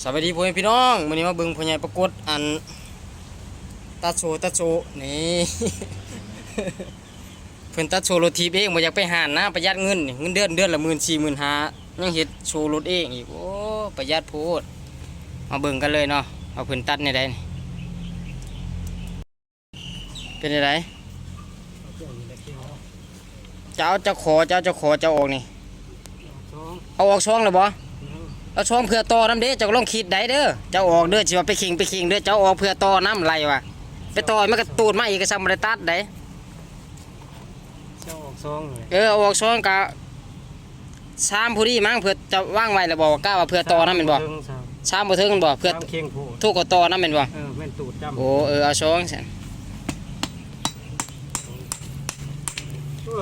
สวัสดีพ่อแม่พี่น้องมื้อนี้มาเบิ่งพ่อใหญ่ประกวดอันตัดโชว์ตัดโชว์นี่เพิ่นตัดโชว์รถทีบเองบ่อยากไปหานนะประหยัดเงินนี่เงินเดือนเดือนละ14,000 15,000ยังเฮ็ดโชว์รถเองอีกโอ้ประหยัดโพดมาเบิ่งกันเลยเนาะเอาเพิ่นตัดในใดนี่เป็นไดเจ้าเจ้าขอเจ้าเจ้าขอเจ้าออกนี่เอาออกช่องแล้วบ่ เอาช่องเพื่อต่อน้ำเด้เจ้าก็ลองคิดได้เด้อเจ้าออกเด้อสิว่าไปคิงไปคิงเด้อเจ้าออกเพื่อต่อน้ำไรวะไปต่อมันก็ตูดมาอีกก็ซ้ำบ่ได้ตัดได้เจ้าออกซองเลยเออเอาออกช่องกะชามผู้ดีมั้งเพื่อจะว่างไว้แล้วบอกว่ากล้าว่าเพื่อต่อน้ำแม่นบ่เทิงสามชามบ่ถึงแม่นบ่เพื่อสามเคียงโพดทุกก็ต่อน้ำแม่นบ่เออแม่นตูดจำโอ้เออเอาช่องซั่น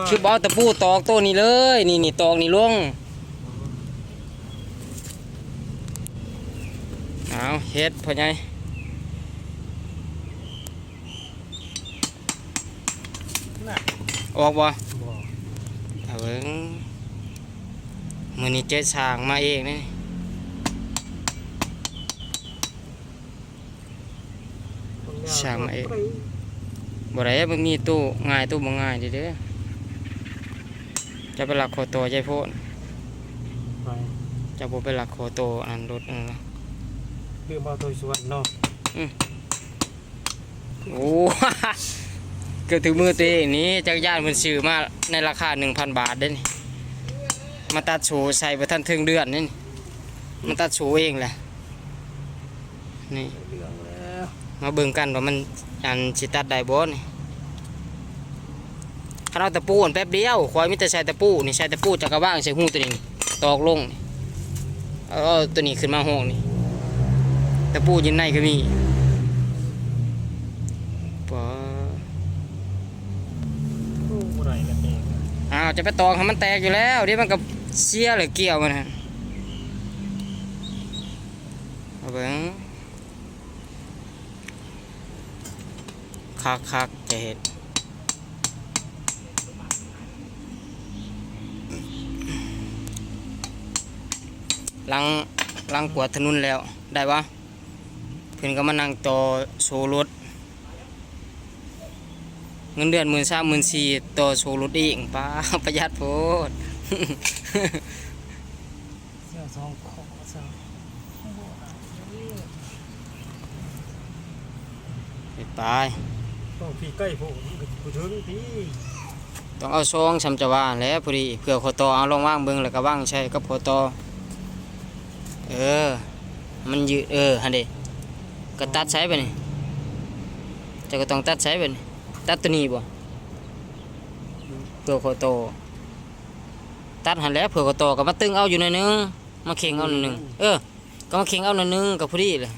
คือบ่เอาตะปูตอกตัวนี้เลย นี่นี่ตอกนี่ลง เอาเฮ็ดพ่อใหญ่น่ะออกบ่บ่เอาเบิ่งมื้อนี้เจ๊สร้างมาเองนี่ช่างไอ้บ่ได้มันมีตู้ง่ายตู้บ่ง่ายเด้อเด้อจะไปหลักคอโตใจโพดไปจะบ่ไปหลักคอโตอันรถอันนั้น ลืมเอาตัวสวนเนาะโอ้เกือบถึงมือตัวเองนี่จักรยานมันซื้อมาในราคา 1,000 บาทเด้นี่มาตัดโฉใส่บ่ทันถึงเดือนนี่มันตัดโฉเองแหละนี่มาเบิ่งกันว่ามันอันสิตัดได้บ่นี่คันเอาตะปูอันแป๊บเดียวข่อยมีแต่ใช้ตะปูนี่ใช้ตะปูจักรว่างใส่หูตัวนี้ตอกลงเออตัวนี้ขึ้นมาห้องนี่ ตะปูอยินในก็มีปอโอ้บ่ได้กันเองอ้าวจะไปตอกให้มันแตกอยู่แล้วเดี๋ยวมันก็เสียหรือเกี่ยวมันฮะเอาเบิ่งคักคักๆจะเห็นลังลังกวาดถนนแล้วได้ปะ เพิ่นก็มานั่งต่อโชว์รถเงินเดือนหมื่นสามหมื่นสี่ต่อโชว์รถเองป้าประหยัดโพดเสื้อซองขอซะไปไปต้องพี่ใกล้โพดกูถึงพี่ต้องเอาซองชำจะว่าแหล้วพอดีเผื่อขอต่อเอาลองว่างเบิ่งแล้วก็ว่างใช้กับขอต่อเออ มันยืดเออฮันเด ก็ตัดใช้ไปนี่จะก็ต้องตัดใช้ไปนี่ตัดตัวนี้บ่เผื่อขอต่อตัดหันแหล้วเผื่อขอต่อก็มาตึงเอาอยู่หน่อยนึงมาเข่งเอาหน่อยนึงเออก็มาเข่งเอาหน่อยนึงก็พอดีเลย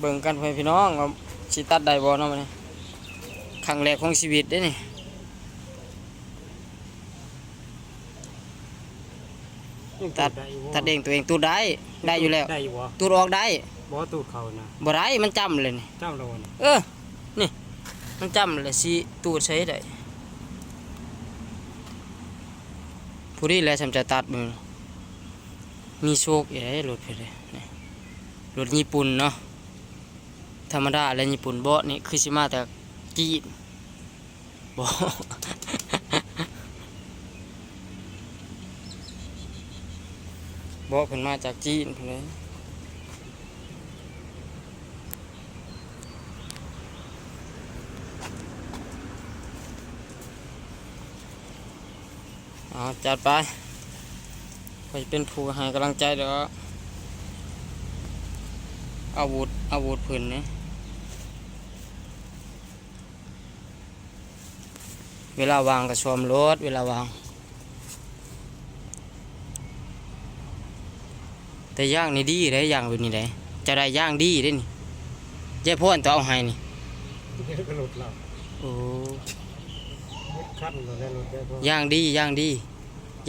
เบิ่งกันเพื่อนพี่น้องว่าสิตัดได้บ่เนาะมันครั้งแรกของชีวิตเด้นี่ ตัดได้บ่ตัดเองตัวเองตูดได้ได้อยู่แล้ว ได้อยู่บ่ตูดออกได้บ่ตูดเขานะบ่ได้มันจำเลยนี่เจ้าโดนเออนี่มันจำเลยสิตูดใช้ได้ผู้นี้แหละฉันจะตัดมือมีโชคอยู่ได้รถเพลยนี่รถญี่ปุ่นเนาะธรรมดาและญี่ปุ่นบ่นี่คือสิมาแต่จีนบ่ บอกเพิ่นมาจากจีนเพิ่นเลยเอาจัดไปไปเป็นผู้ให้กำลังใจเด้ออาวุธอาวุธเพิ่นนี่เวลาวางก็ชมรถเวลาวาง แต่ย่างนี่ดีได้ย่างแบบนี้ได้จะได้ย่างดีได้นี่เจ้พ่นตัวเอาให้นี่เดี๋ยวก็หลุดเราโอ้คันเราได้หลุดได้บ่ย่างดีย่างดี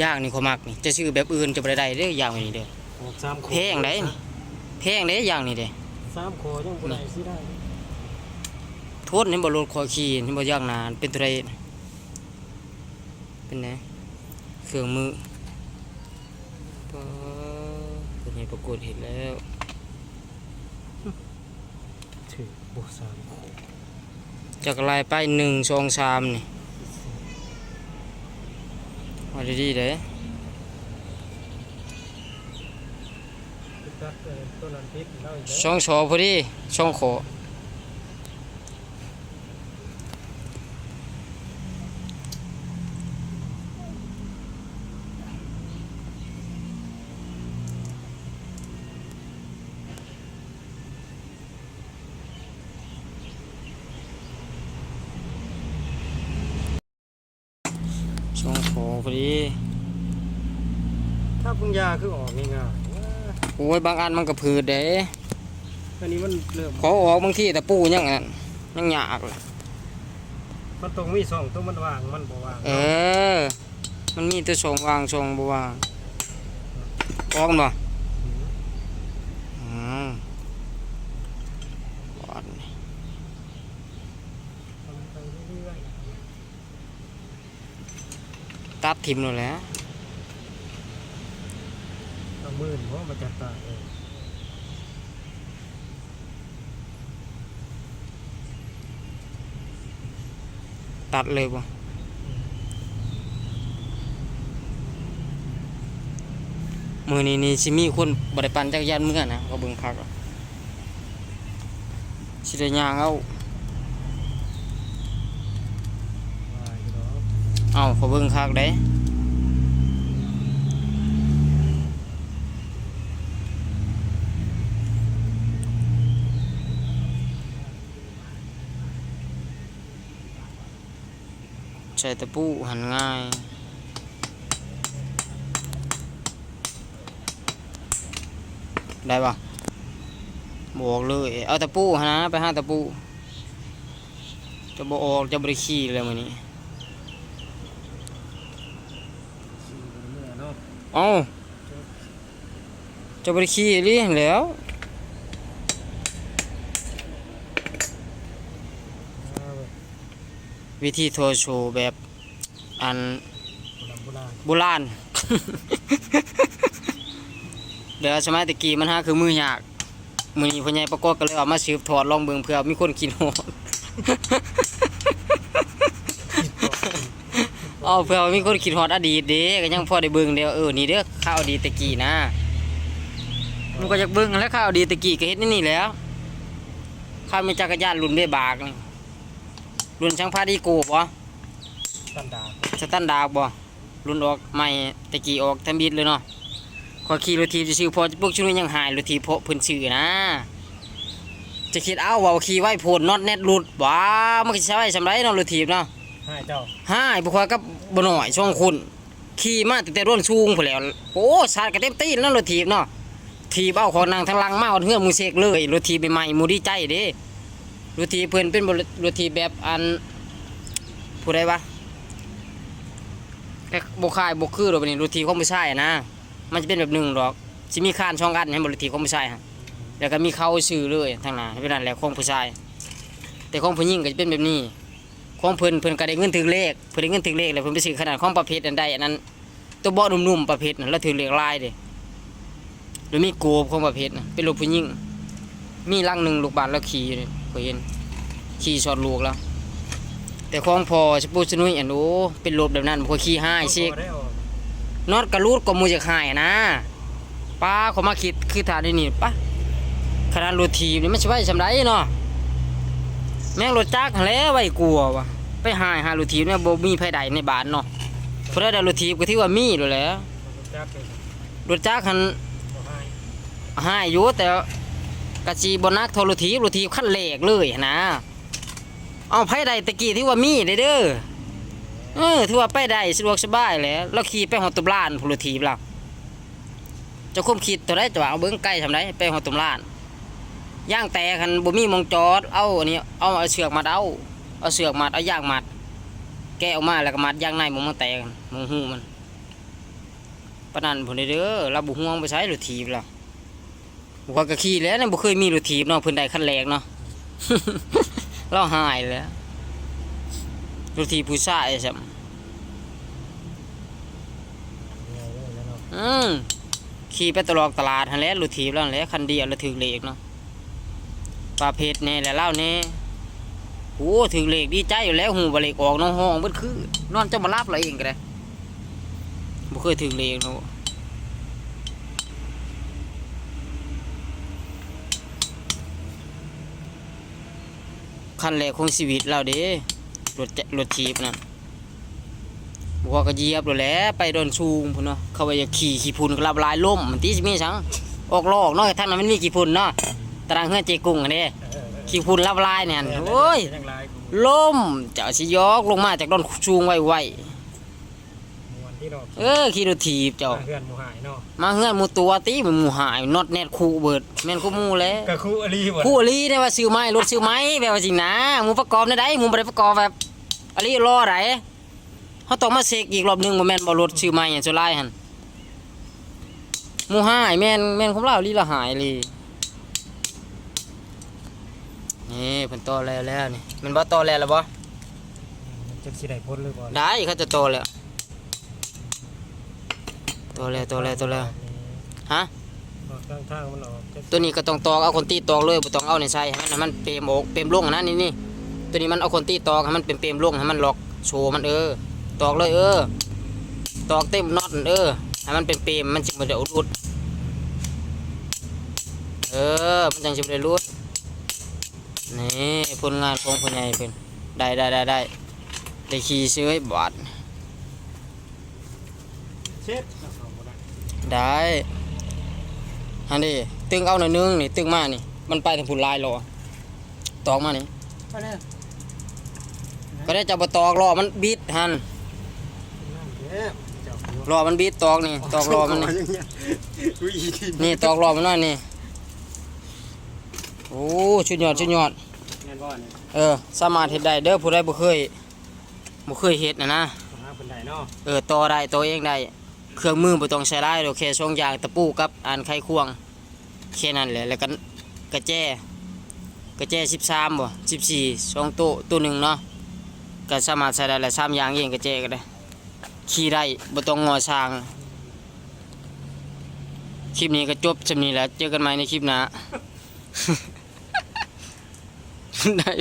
ย่างนี่เขามักนี่จะซื้อแบบอื่นจะบ่ได้ได้เด้อย่างแบบนี้เด้อออกสามโคแพงได้นี่แพงได้ย่างนี่เด้สามโคยังบ่ได้สิได้โทษนี่บ่รถคอขี่นี่บ่ย่างนานเป็นตัวใดเป็นไงเครื่องมือปะเป็ นให้ปรากฏเห็นแล้วถือบุสามโคจากลายไปหนึ่งสองสามนี่มาดีๆเด้อตัดเอ่อต้นนั้นพิษเล่าอีกแล้วช่องชอพอดีช่องข พอดี ถ้าปุงยาคือออกง่ายๆว่าโอ้ยบางอันมันก็พืดเด้อันนี้มันเริ่มขอออกบางทีแต่ปูยังอันนั้นยังยากเลยมันตรงมีสองตัวมันวางมันบ่วางเออ มันมีตัวสองวางสองบวางออกบ่อืมบอดนี่ ทำไปเรื่อย ตัดทิมเลยแหล้วๆเอามือเพราะมันจะตายเองตัดเลยบ่มือนี้นี่สิมีคนบริปันจักรยานเมื่อนะก็เบิ่งคักอะสิได้ย่างเอา วายอยู่เนาะ เอเขเบิ่งคักได้ใช้ตะปูหันง่ายได้ปะบอกเลย เอาตะปูหนะ ไปห้าตะปู จะบออกจะบริขีเลยมือนี้ สี่เมื่อ เนาะเอาจะบริขี่ลิแหล้วเอาเว้ยวิธีโทรโชว์แบบอันโบราณโบราณโบราณเดี๋ยวสมัยตะกี้มันหาคือมือยาก มือนี้พ่อใหญ่ประกอบก็เลยเอามาสืบถอดลองเบิ่งเพื่อมีคนกินโหด เอาเพื่อว่ามีคนคิดฮอดอดีตเด้ก็ยังพอได้เบิ่งเด้อเออนี่เด้อข่าวอดีตตะกี้นะมันก็อยากเบิ่งแล้วข่าวอดีตตะกี้ก็เฮ็ดนี่นี่แหล้วข้าวมีจักรยานรุ่นเบบากนี่รุ่นช่างพาดีโกบ่ตันดาสแตันดาร์ดบ่รุ่นออกใหม่ตะกี้ออกทำบิดเลยเนาะขอขี่รถทีบจะซื้อพอพวกชุดนี้ยังหายรถทีบเพราะเพิ่นซื้อนะ จะคิดเอาว่าขี่ไว้โพดน็อตแนทหลุดว้ามันก็สิใช้ไว้สำไรเนาะรถทีบเนาะให้เจ้าหายบุคคลกับ บหน่อยช่องคุณขี่มาตั้งแต่ร่นสูงพอแล้ว โอ้สาดกระเต็มตีนแล้วรถทีบเนาะทีบเอาของนางทางลังมาเอาเฮือมูเสกเลยรถทีบใหม่มูดีใจเด้รถทีบเพิ่อนเป็นรถทีบแบบอันผู้ใดวะแบ่คายบ่คือดอกบัดนี้รถทีบของผู้ชายนะ มันจะเป็นแบบหนึ่งดอกสิมีคานช่องอันให้บรถทีบของผู้ชายฮะแล้วก็มีเขาชื่อเลยทางหน้าเป็นนั่นแหละของผู้ชาย แต่ของผู้หญิงก็จะเป็นแบบนี้ ของเพิ่นเพิ่นก็ได้เงินถึงเลขเพิ่นได้เงินถึงเลขแล้วเพิ่นไปซื้อขนาดของประเภทอันใดอันนั้น ตัวเบาะนุ่มๆประเภทนั้นแล้วถือเลขลายเด้แล้วมีโกบของประเภทนะเป็นลูกผู้หญิงมีลังหนึ่งลูกบาศก์แล้วขี่อยู่นี่เคยเห็นขี่สอดลูกแล้ว แต่ของพอสปูสนุยอันโอ้เป็นรถแบบนั้นบ่ค่อขี่ให้เช็คบ่ได้ออกน็อตกระรูดก็มูจะหายนะป้าเขามาคิดคือทานนี่นี่ป้าขนาดรถทีบนี่มันสิไว้สำไรเนาะ แม่งรถจักรหั้นแล้วไว้กลัววะไปหายหารถทีบเนี่ยบ่มีไผใดในบ้านเนาะเพราะได้รถทีบก็ที่ว่ามีแล้วแหละรถจักรหันห้ายอยู่แต่กะจีบนักโทรทีบรถทีบคันแรกเลยนะเอาไผใดตะกี้ที่ว่ามีเด้อเด้อเออที่ว่าไปได้สะดวกสบายแล้วเราขี่ไปฮอตุลานพลทีบล่ะจะคุมคิดตัวได้จะเอาเบิ้งใกล้ทำไรไปหัวตุ่มล้าน ย่างแต่คันบ่มีมองจอด เอาอันนี้เอาเอาเสือกมัดเอาเอาเสือกมัดเอาย่างมัดแกะออกมาแล้วก็มัดย่างในหมองมันแตกหมองหูมันปนนันผลเด้อเราบุห่วงไปใช้รถถีบล่ะบุคก็ขี่แล้วเนะบ่เคยมีรถถีบเนาะเพิ่นได้คันแรกเนาะเราหายแล้วรถถีบผู้ชายใช่เหนื่อยเลยแล้วเนาะอืมขี่ไปตลอดตลาดหันแล้วรถถีบแล้วหันแล้วคันเดียวแล้วถึงเลขเนาะ ปลาเพชรนี่แหละเล่านี่โอ้ถึงเหลขดีใจอยู่แล้วหูบเหลขออกน้องห้องเบิดคือนอนจะมารับเรเองก็ได้บ่เคยถึงเหลขเนาะคันแรกของชีวิตเราเด้รถจะรถถีบนั่นบอกว่าก็เยียบแล้วแหละไปโดนชูงพุ่นเนาะเขาว่าจะขี่ขี่พุ่นก็รับลายล่มมันตีสิมีสังออกลอกเนาะท่างนั้นมันมีขี่พุ่นเนาะ ตารางเฮือนเจกุ้งอันนี้เออขี่พุ่นรับลายเนี่ยโอ้ยเป็นจังไรกูล่มเจ้าสิยอกลงมาจากโดนชูงไว้ไวมวนที่ดอกๆเออขี่รถถีบเจ้า เพื่อนหมูหายเนาะมาเฮือนหมูตัวตีมันหมูหายน็อตแนทคู่เบิดแม่นคู่หมูแล้วกะคู่อลีบ่คู่อลีได้ว่าซื้อไม้รถซื้อไม้แบบว่าจริงนะหมูประกอบได้ได้หมูบ่ได้ประกอบแบบอลีรอได้เขาต้องมาเช็คอีกรอบหนึงบ่แม่นบ่รถซื้อไม้อย่างสุดลายหั่นหมูหายแม่นแม่นของเราลีละหายเลย นี่เพิ่นโตแล้วแล้วนี่แมันบ่โตแล้วล่ะบ่จะสิได้พ้นหรือบ่ได้เขาจะโตแล้วโตแล้วโตแล้วโตแล้วฮะออกทางทางมันออกจะตัวนี้ก็ต้องตอกเอาคนตีตอกเลยบ่ต้องเอาในใส่ให้มันให้มันเปรมออกเปรมลงนะนี่นี่ตัวนี้มันเอาคนตีตอกให้มันเป็นเปรมลงให้มันล็อกโชว์มันเออตอกเลยเออตอกเต็มน็อตเออให้มันเป็นเปรมมันจึงบ่ได้อุดอุดเออมันจังสิบ่ได้รุด นี่ผลงานของผู้ใหญ่เพิ่นได้ได้ได้ได้ได้ขี่ซื้อให้บาดเช็ดเอาเข้าบ่ได้ได้ฮันดิตึงเอาหน่อยนึงนี่ตึงมานี่ มันไปถึงผุนลายรอตอกมานี่ไปเลยก็ได้จับตอกรอมันบิดหันนั่นเด้อเจ้ารอมันบิดตอกนี่ ตอกรอมันนี่อุ้ยที่นี่ตอกรอมันหน่อยนี่ โอ้ชุดยอดชุดยอดแม่นบ่นี่เออ สามารถเฮ็ดได้เด้อผู้ใดบ่เคยบ่เคยเฮ็ดนะนะหาเพิ่นได้เนาะเออต่อได้ต่อเองได้เครื่องมือบ่ต้องใช้หลายดอกแค่ช่องยางตะปูกับอันไขควงแค่นั้นแหละแล้วก็กระแจกระแจ13บ่14สองโต๊ะตัวหนึงเนาะก็สามารถใช้ได้หลาย3อย่างเองกระแจก็ได้ขี่ได้บ่ต้องงอสร้างคลิปนี้ก็จบสำนี้แหล้วเจอกันใหม่ในคลิปหน้า ได้